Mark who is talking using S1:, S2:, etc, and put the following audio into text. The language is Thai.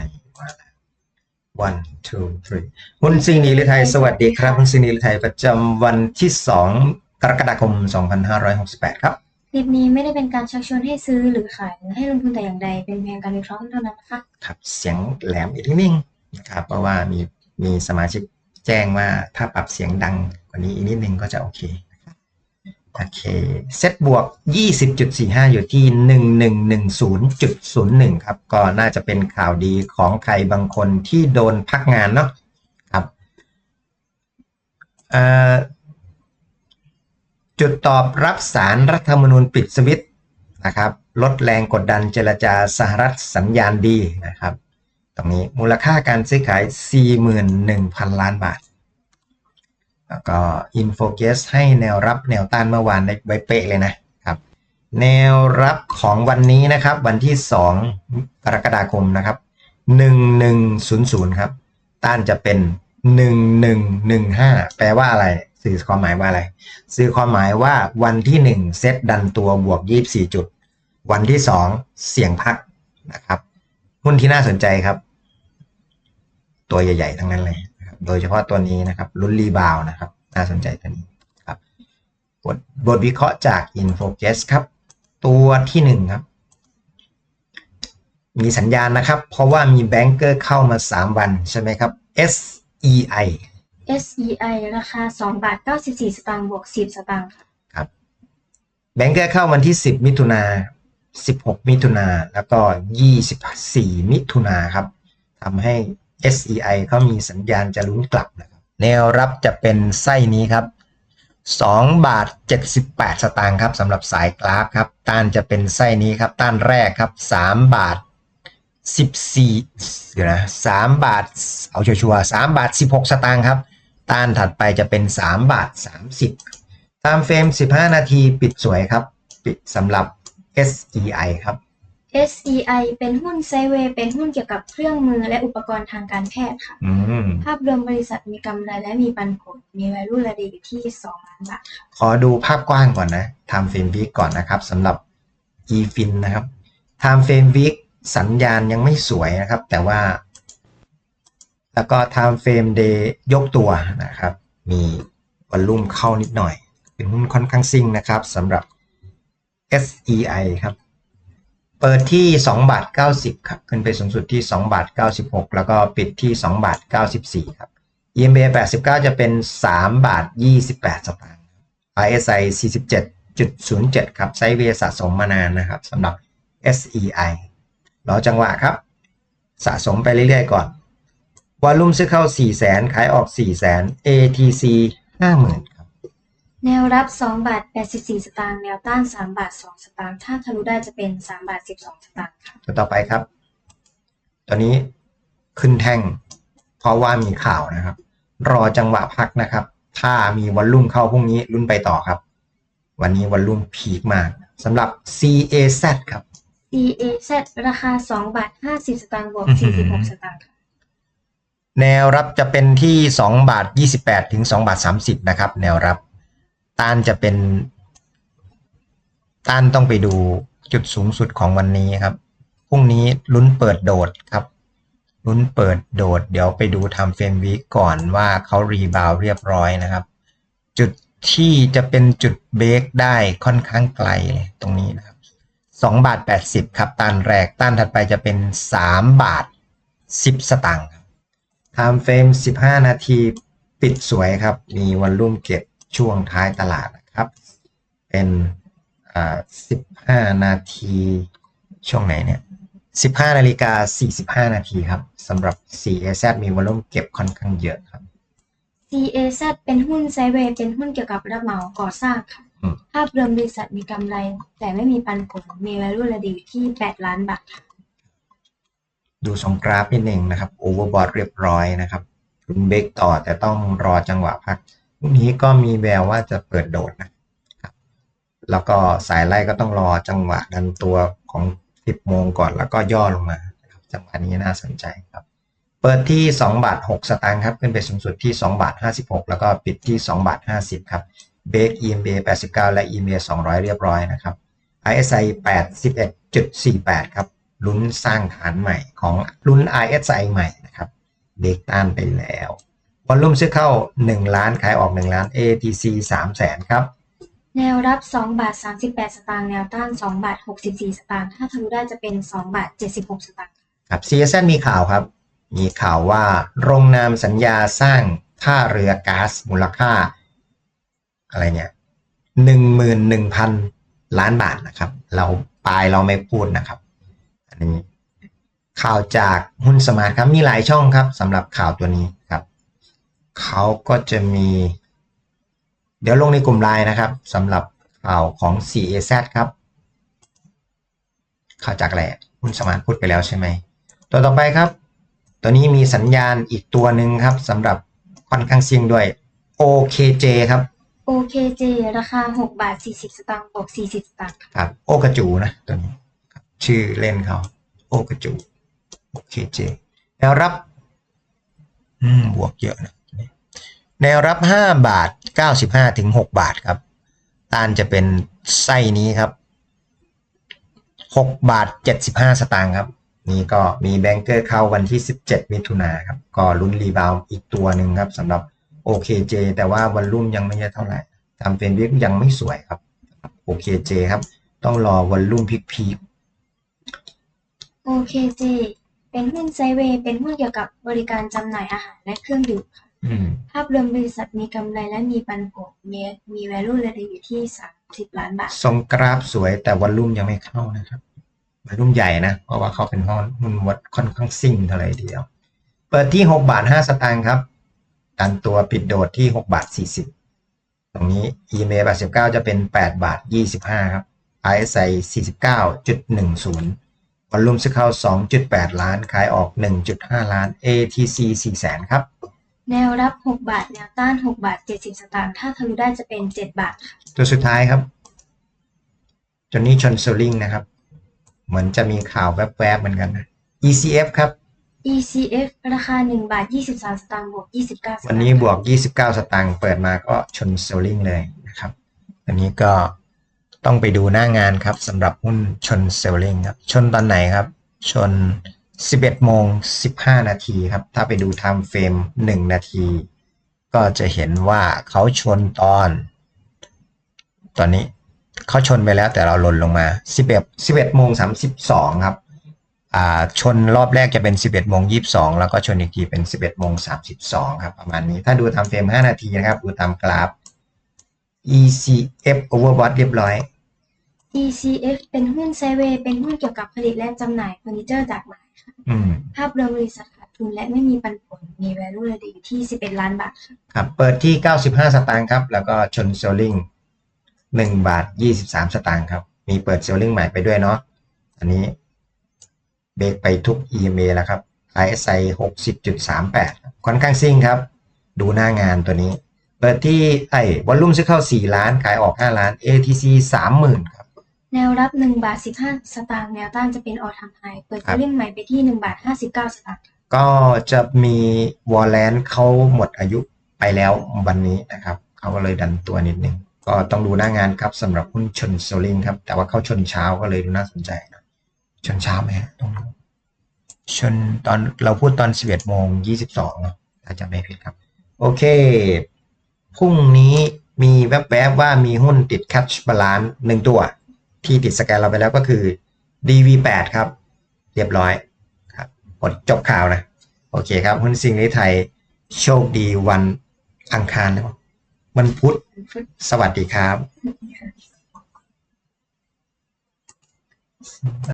S1: นี่มาแล้ว one two three หุ้นซิงนีหรือไทย สวัสดีครับหุ้นซิงนีหรือไทยประจำวันที่ 2 กรกฎาคม 2568 ครับ
S2: คลิปนี้ไม่ได้เป็นการชักชวนให้ซื้อหรือขายหรือให้ลงทุนแต่อย่างใด เป็นเพียงการวิเคราะห์เท่านั้นนะคะ
S1: ครับ เสียงแหลมอีกนิดนึงนะครับ เพราะว่ามีมีสมาชิกแจ้งว่าถ้าปรับเสียงดังกว่านี้อีกนิดนึงก็จะโอเคนะครับ โอเค เซตบวก 20.45 อยู่ที่ 1110.01 ครับ ก็น่าจะเป็นข่าวดีของใครบางคนที่โดนพักงานเนาะครับจุดตอบรับสารรัฐธรรมนูญปิดสวิตช์นะครับ ลดแรงกดดันเจรจาสหรัฐสัญญาณดีนะครับ ตรงนี้มูลค่าการซื้อขาย 41,000 ล้านบาท แล้วก็ InfoGuess ให้แนวรับแนวต้านเมื่อวานได้ไว้เป๊ะเลยนะครับ แนวรับของวันนี้นะครับวันที่ 2 กรกฎาคมนะครับ 1100 ครับ ต้านจะเป็น 1115 แปลว่าอะไรสื่อความหมายว่าอะไร สื่อความหมายว่าวันที่ 1 เซตดันตัวบวก 24 จุด วันที่ 2 เสี่ยงพักนะครับ หุ้นที่น่าสนใจครับ ตัวใหญ่ ๆ ทั้งนั้นเลย โดยเฉพาะตัวนี้นะครับรุ่นรีบาวนะครับ น่าสนใจตัวนี้ครับบทบทวิเคราะห์จาก InfoGuess ครับ ตัวที่หนึ่งครับ มีสัญญาณนะครับ เพราะว่ามีแบงเกอร์เข้ามา 3 วันใช่ไหมครับ SEI
S2: SEI ราคา2บาท94 สตางค์บวก 10 สตางค์ค่ะ
S1: ครับแบงเกอร์เข้าวันที่ 10 มิถุนา16 มิถุนาแล้วก็ 24 มิถุนาครับทำให้ SEI เขามีสัญญาณจะลุ้นกลับนะครับแนวรับจะเป็นไส้นี้ครับ2บาท78 สตางค์ครับสำหรับสายกราฟครับ ต้านจะเป็นไส้นี้ครับ ต้านแรกครับ3บาท14เดี๋ยวนะ3บาท เอาชัวร์3บาท 16 สตางค์ครับ ต้านถัดไปจะเป็น 3 บาท 30 ตามเฟรม 15 นาทีปิดสวยครับ ปิดสำหรับ SEI ครับ
S2: SEI เป็นหุ้นไซด์เวย์เป็นหุ้นเกี่ยวกับเครื่องมือและอุปกรณ์ทางการแพทย์ค่ะ
S1: อืม
S2: ภาพรวมบริษัทมีกำไรและมีปันผล มี value ระดีอยู่ที่ 2 ล้านบาทค่ะ
S1: ขอดูภาพกว้างก่อนนะ Time Frame Week ก่อนนะครับสำหรับ eFin นะครับ Time Frame Week สัญญาณยังไม่สวยนะครับ แต่ว่า แล้วก็ Time Frame Day ยกตัวนะครับ มีวอลลุ่มเข้านิดหน่อย เป็นหุ้นค่อนข้างซิ่งนะครับสำหรับ SEI ครับ เปิดที่2บาท90ครับขึ้นไปสูงสุดที่2บาท96 แล้วก็ปิดที่2บาท94ครับ EMA 89 จะเป็น3บาท28 สตางค์ RSI 47.07 ครับไซเวย์สะสมมานานนะครับสำหรับ SEI รอจังหวะครับ สะสมไปเรื่อยๆก่อนวอลลุ่มซื้อเข้า 400,000 ขายออก 400,000 ATC 50,000
S2: แนวรับ 2 บาท 84 สตางค์ แนวต้าน 3 บาท 2 สตางค์ ถ้าทะลุได้จะเป็น 3 บาท 12 สตางค์ค่ะ
S1: ตัวต่อไปครับตัวนี้ขึ้นแท่ง เพราะว่ามีข่าวนะครับ รอจังหวะพักนะครับ ถ้ามีวอลลุ่มเข้าพรุ่งนี้ลุ้นไปต่อครับ วันนี้วอลลุ่มพีคมากสำหรับ CAZ ครับ
S2: CAZ ราคา 2 บาท 50 สตางค์ บวก
S1: อื้อหือ
S2: 46 สตางค์ค่ะ
S1: แนวรับจะเป็นที่ 2 บาท 28 ถึง 2 บาท 30 นะครับ แนวรับ ต้านจะเป็นต้านต้องไปดูจุดสูงสุดของวันนี้ครับพรุ่งนี้ลุ้นเปิดโดดครับลุ้นเปิดโดด เดี๋ยวไปดูทำเฟรมวีก่อนว่าเขารีบาวเรียบร้อยนะครับ จุดที่จะเป็นจุดเบรกได้ค่อนข้างไกลเลยตรงนี้นะครับ2บาท80ครับต้านแรกต้านถัดไปจะเป็น3บาท10สตางค์ครับ Time Frame 15นาทีปิดสวยครับ มีวันรุ่มเก็บ ช่วงท้ายตลาดนะครับ เป็นอ่า15นาทีช่วงไหนเนี่ย15นาฬิกา45นาทีครับสำหรับ CAZ มีวอลลุ่มเก็บค่อนข้างเยอะครับ
S2: CAZ เป็นหุ้นไซด์เวย์เป็นหุ้นเกี่ยวกับรับเหมาก่อสร้างค่ะ
S1: อืม
S2: ภาพรวมบริษัทมีกำไร แต่ไม่มีปันผล มี value ระดีอยู่ที่8ล้านบาทค่ะ
S1: ดูสองกราฟนิดหนึ่งนะครับโอเวอร์บอทเรียบร้อยนะครับลุ้นเบรกต่อแต่ต้องรอจังหวะพักพ รุ่งนี้ก็มีแววว่าจะเปิดโดดนะครับ แล้วก็สายไล่ก็ต้องรอจังหวะดันตัวของ 10 โมงก่อนแล้วก็ย่อลงมาจังหวะนี้น่าสนใจครับ เปิดที่ 2 บาท 6 สตางค์ครับ ขึ้นไปสูงสุดที่ 2 บาท 56 แล้วก็ปิดที่ 2 บาท 50 ครับเบรก EMA 89 และ EMA 200 เรียบร้อยนะครับ RSI 81.48 ครับ ลุ้นสร้างฐานใหม่ของรุ่น RSI ใหม่นะครับ เบรกต้านไปแล้ว วอลลุ่มซื้อเข้า 1 ล้านขายออก 1 ล้าน ATC 3แสนครับ
S2: แนวรับ 2 บาท 38 สตางค์แนวต้าน 2 บาท 64 สตางค์ถ้าทะลุได้จะเป็น 2 บาท 76 สตางค์
S1: ครับ CSZ มีข่าวครับ มีข่าวว่าโรงนามสัญญาสร้างท่าเรือก๊าซมูลค่า อะไรเนี่ยหนึ่งหมื่นหนึ่งพันล้านบาทนะครับ เราปลายเราไม่พูดนะครับ อันนี้ข่าวจากหุ้นสมาร์ทครับมีหลายช่องครับสำหรับข่าวตัวนี้ครับ เขาก็จะมี เดี๋ยวลงในกลุ่มไลน์นะครับสำหรับข่าวของ CAZ ครับข่าวจากอะไรอะหุ้นสมาร์ทพูดไปแล้วใช่ไหม ตัวต่อไปครับ ตัวนี้มีสัญญาณอีกตัวหนึ่งครับสำหรับค่อนข้างเสี่ยงด้วย OKJ ครับ
S2: OKJ ราคา 6 บาท 40 สตางค์บวก40 สตางค์ค่ะ
S1: ครับ โอกระจูนะตัวนี้ครับชื่อเล่นเขาโอกระจู OKJ แนวรับ อืม บวกเยอะนะ แนวรับ 5 บาท 95 ถึง 6 บาทครับ ต้านจะเป็นไส้นี้ครับ 6 บาท 75 สตางค์ครับ นี่ก็มีแบงเกอร์เข้าวันที่ 17 มิถุนาครับ ก็ลุ้นรีบาวอีกตัวหนึ่งครับสำหรับ OKJ แต่ว่าวันรุ่มยังไม่เยอะเท่าไหร่ทำเป็นวิกยังไม่สวยครับ OKJ ครับ ต้องรอวันรุ่มพีค
S2: OKJ เป็นหุ้นไซด์เวย์เป็นหุ้นเกี่ยวกับบริการจำหน่ายอาหารและเครื่องดื่มค่ะ
S1: ๆอืม
S2: ภาพรวมบริษัทมีกำไรและมีปันผล มีมี value เลยอยู่ที่ 30 ล้านบาท
S1: ทรงกราฟสวยแต่วันรุ่มยังไม่เข้านะครับวันรุ่มใหญ่นะ เพราะว่าเขาเป็นหุ้นหุ้นวัดค่อนข้างซิ่งเท่าไหร่เดียว เปิดที่ 6 บาท 5 สตางค์ครับดันตัวปิดโดดที่ 6 บาท 40 ตรงนี้ EMA 89 จะเป็น 8 บาท 25 ครับ RSI 49.10วันรุ่มซื้อเข้า 2.8 ล้าน ขายออก 1.5 ล้าน ATC 4แสนครับ
S2: แนวรับ 6 บาท แนวต้าน 6 บาท 70 สตางค์ ถ้าทะลุได้จะเป็น 7 บาทค่ะ
S1: ตัวสุดท้ายครับจนนี่ชนโซลิงนะครับ เหมือนจะมีข่าวแวบๆเหมือนกันนะ ECF ครับ
S2: ECF ราคา 1 บาท 23 สตางค์บวก 29 สตางค์
S1: วันนี้บวก 29 สตางค์เปิดมาก็ชนโซลิงเลยนะครับ อันนี้ก็ต้องไปดูหน้างานครับสำหรับหุ้นชนเซลลิงครับ ชนตอนไหนครับ ชน 11โมง15 นาทีครับ ถ้าไปดู time frame 1นาที ก็จะเห็นว่าเขาชนตอน ตอนนี้เขาชนไปแล้วแต่เราหล่นลงมา 11 11โมง32 ครับอ่าชนรอบแรกจะเป็น 11โมง22 แล้วก็ชนอีกทีเป็น 11โมง32 ครับ ประมาณนี้ ถ้าดูตามเฟรม 5 นาทีนะครับ ดูตามกราฟ ECF overbought เรียบร้อย
S2: ECF เป็นหุ้นไซเวย์เป็นหุ้นเกี่ยวกับผลิตและจำหน่ายเฟอร์นิเจอร์จากไม้ค่ะ
S1: อืม
S2: ภาพรวมบริษัทขาดทุนและไม่มีปันผลมี value เลยอยู่ที่ 11 ล้านบาทค่ะ
S1: ครับเปิดที่ 95 สตางค์ครับ แล้วก็ชนเซลลิง1บาท 23 สตางค์ครับ มีเปิดเซลลิงใหม่ไปด้วยเนาะอันนี้เบรกไปทุก EMA แล้วครับ RSI 60.38 ค่อนข้างซิ่งครับ ดูหน้างานตัวนี้ เปิดที่ไอ้วอลลุ่มซื้อเข้า 4 ล้านขายออก 5 ล้าน ATC 30,000ครับ
S2: แนวรับ1บาท15สตางค์แนวต้านจะเป็นออทามไฮเปิด
S1: ครับ
S2: เล่งใหม่ไปที่1บาท59สตางค์ค่ะ
S1: ก็จะมีวอลเลนเขาหมดอายุไปแล้ววันนี้นะครับเขาก็เลยดันตัวนิดนึงก็ต้องดูหน้างานครับสำหรับหุ้นชนโซลิงครับ แต่ว่าเขาชนเช้าก็เลยดูน่าสนใจนะชนเช้าไหมฮะต้องดูชนตอนเราพูดตอน 11โมง22เนาะถ้าจำไม่ผิดครับ โอเค พรุ่งนี้มีแวบๆว่ามีหุ้นติดแคชบาลานซ์หนึ่งตัว ที่ติดสแกนเราไปแล้วก็คือ DV8 ครับ เรียบร้อยครับหมดจบข่าวนะ โอเคครับหุ้นซิงลิไทยโชคดีวันอังคารแล้วมันพุธสวัสดีครับ